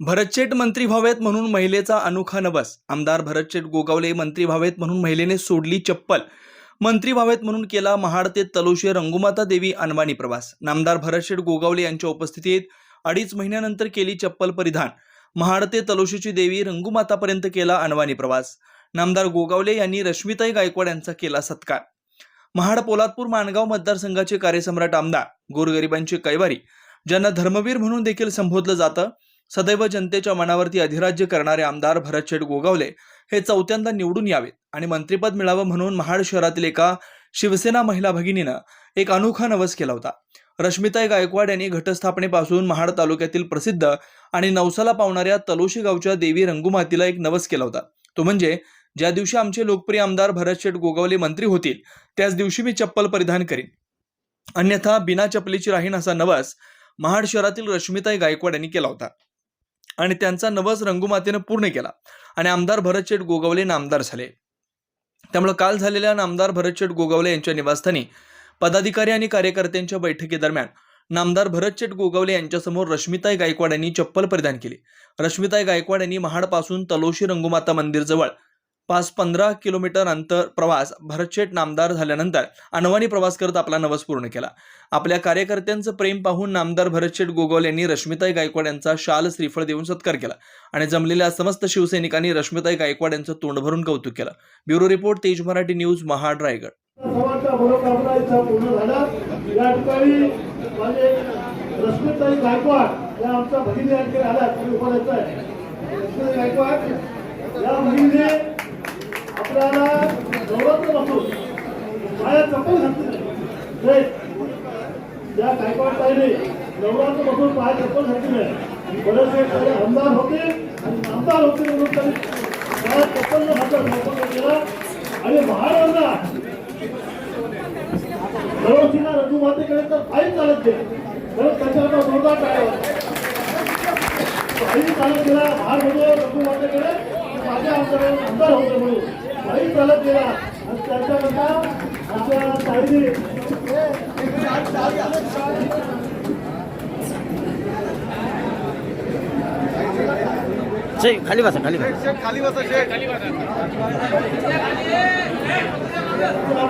भरतशेठ मंत्री व्हावेत म्हणून महिलेचा अनोखा नवस. आमदार भरतशेठ गोगावले मंत्री व्हावेत म्हणून महिलेने सोडली चप्पल. मंत्री व्हावेत म्हणून केला महाड ते तलोशी रंगुमाता देवी अनवाणी प्रवास. नामदार भरतशेठ गोगावले यांच्या उपस्थितीत अडीच महिन्यानंतर केली चप्पल परिधान. महाड ते तलोशीची देवी रंगुमातापर्यंत केला अनवाणी प्रवास. नामदार गोगावले यांनी रश्मिताई गायकवाड यांचा केला सत्कार. महाड पोलादपूर माणगाव मतदारसंघाचे कार्यसम्राट आमदार. गोरगरिबांची कैवारी. ज्यांना धर्मवीर म्हणून देखील संबोधलं जातं सदैव जनतेच्या मनावरती अधिराज्य करणारे आमदार भरतशेठ गोगावले हे चौथ्यांदा निवडून यावेत आणि मंत्रिपद मिळावं म्हणून महाड शहरातील एका शिवसेना महिला भगिनीनं एक अनोखा नवस केला होता. रश्मिताई गायकवाड यांनी घटस्थापनेपासून महाड तालुक्यातील प्रसिद्ध आणि नवसाला पावणाऱ्या तलोशी गावच्या देवी रंगुमातीला एक नवस केला होता. तो म्हणजे ज्या दिवशी आमचे लोकप्रिय आमदार भरतशेठ गोगावले मंत्री होतील त्याच दिवशी मी चप्पल परिधान करीन. अन्यथा बिना चपलीची राहीन असा नवस महाड शहरातील रश्मिताई गायकवाड यांनी केला होता. आणि त्यांचा नवस रंगुमातेनं पूर्ण केला. आणि आमदार भरतशेठ गोगावले नामदार झाले. त्यामुळे काल झालेल्या नामदार भरतशेठ गोगावले यांच्या निवासस्थानी पदाधिकारी आणि कार्यकर्त्यांच्या बैठकीदरम्यान नामदार भरतशेठ गोगावले यांच्यासमोर रश्मिताई गायकवाड यांनी चप्पल परिधान केली. रश्मिताई गायकवाड यांनी महाडपासून तलोशी रंगुमाता मंदिरजवळ पाच पंधरा किलोमीटर अंतर प्रवास भरचेट नामदार झाल्यानंतर अनवाणी प्रवास करत आपला नवस पूर्ण केला. आपल्या कार्यकर्त्यांचं प्रेम पाहून नामदार भरतशेठ गोगोल यांनी रश्मिताई गायकवाड यांचा शाल श्रीफळ देऊन सत्कार केला आणि जमलेल्या समस्त शिवसैनिकांनी रश्मिताई गायकवाड यांचं तोंड भरून कौतुक केलं. ब्युरो रिपोर्ट तेज मराठी न्यूज महाड रायगड या रश्मिताई गायकवाड या आमच्या भगिनी आणखी आल्या. तुम्ही आहे रश्मिताई गायकवाड या भगिनीने आपल्याला नवरात्र बसून पाया चप्पल घातली. नाही या गायकवाड ताईने नवरात्र बसून पाया चप्पल घातली. नाही बरेचसे काही आमदार होते आणि आमदार होते म्हणून त्यांनी पाया चप्पल न घातला संपर्क केला. आणि महाराजांना दरवर्षीला रघुमातेकडे तर पायी चालत गेले. खरंच त्याच्यावर जोरदार टाळ्या वाजवा. पायी चालत गेला. भार होतो रघुमातेकडे. की माझ्या आमच्याकडे आमदार होते म्हणून. पायी चालत गेला आणि त्याच्याकरता ताईने से खाली बसा खाली बसा.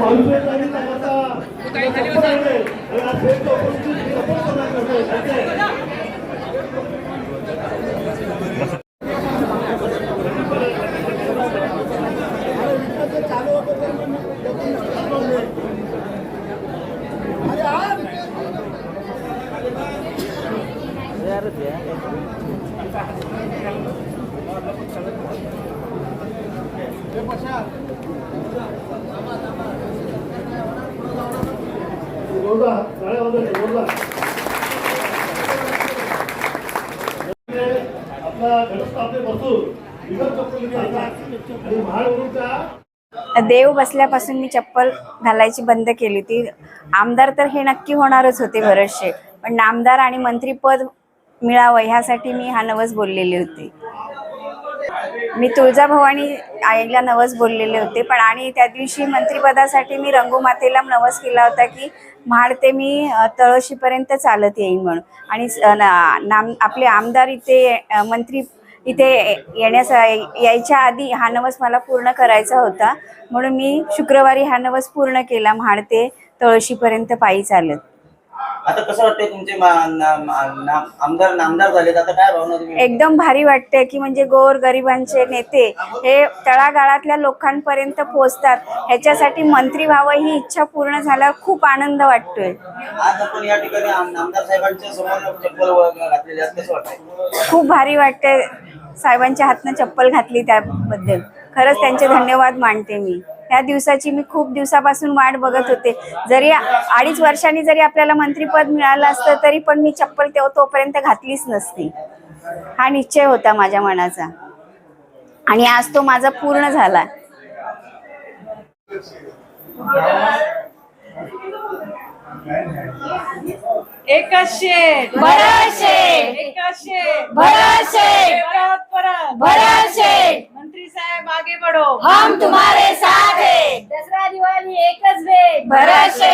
भाऊसाहेब ताईने त्याकरता चप्पल आणले. आणि आज भेटतो उपस्थित चप्पल प्रदान करतोय. त्याचे जोरदार टाळ्या वाजवल्या, जोरदार आपला घटस्थापने बसून विगत चप्पल घेतला आणि महाडवरून त्या देव बसल्यापासून मी चप्पल घालायची बंद केली होती. आमदार तर हे नक्की होणारच होते बरेचसे पण आमदार आणि मंत्रीपद मिळावं ह्यासाठी मी हा नवस बोललेली होती. मी तुळजाभवानी आईला नवस बोललेले होते पण आणि त्या दिवशी मंत्रिपदासाठी मी रंगोमातेला नवस केला होता की महाड ते मी तळोशीपर्यंत चालत येईन म्हणून. आणि ना- नाम आपले आमदार इथे मंत्री इथे येण्यास यायच्या आधी हा नवस मला पूर्ण करायचा होता. म्हणून मी शुक्रवारी हा नवस पूर्ण केला महाड ते तळोशीपर्यंत पायी चालत. आता कसं वाटतंय तुमचे मा- ना- मा- ना- आमदार नामदार झालेत आता काय भावना तुम्ही? एकदम भारी वाटते की म्हणजे गोर गरिबांचे नेते हे तळागाळातल्या लोकांपर्यंत पोहोचतात. ह्याच्यासाठी मंत्री व्हावं ही इच्छा पूर्ण झाल्यावर खूप आनंद वाटतोय. आज आपण या ठिकाणी आम- आमदार साहेबांच्या समोर चप्पल व- घातलेली आहे कसं वाटतंय? खूप भारी वाटते साहेबांच्या हातनं चप्पल घातली त्याबद्दल. खरंच त्यांचे धन्यवाद मानते मी. त्या दिवसाची मी खूप दिवसापासून वाट बघत होते. जरी अडीच वर्षांनी जरी आपल्याला मंत्रीपद मिळालं असतं तरी पण मी चप्पल तेव्हा तोपर्यंत घातलीच नसती. हा निश्चय होता माझ्या मनाचा. आणि आज तो माझा पूर्ण झाला. मंत्री साहेब आगे बढ़ो. हम तुम्हारे Parece.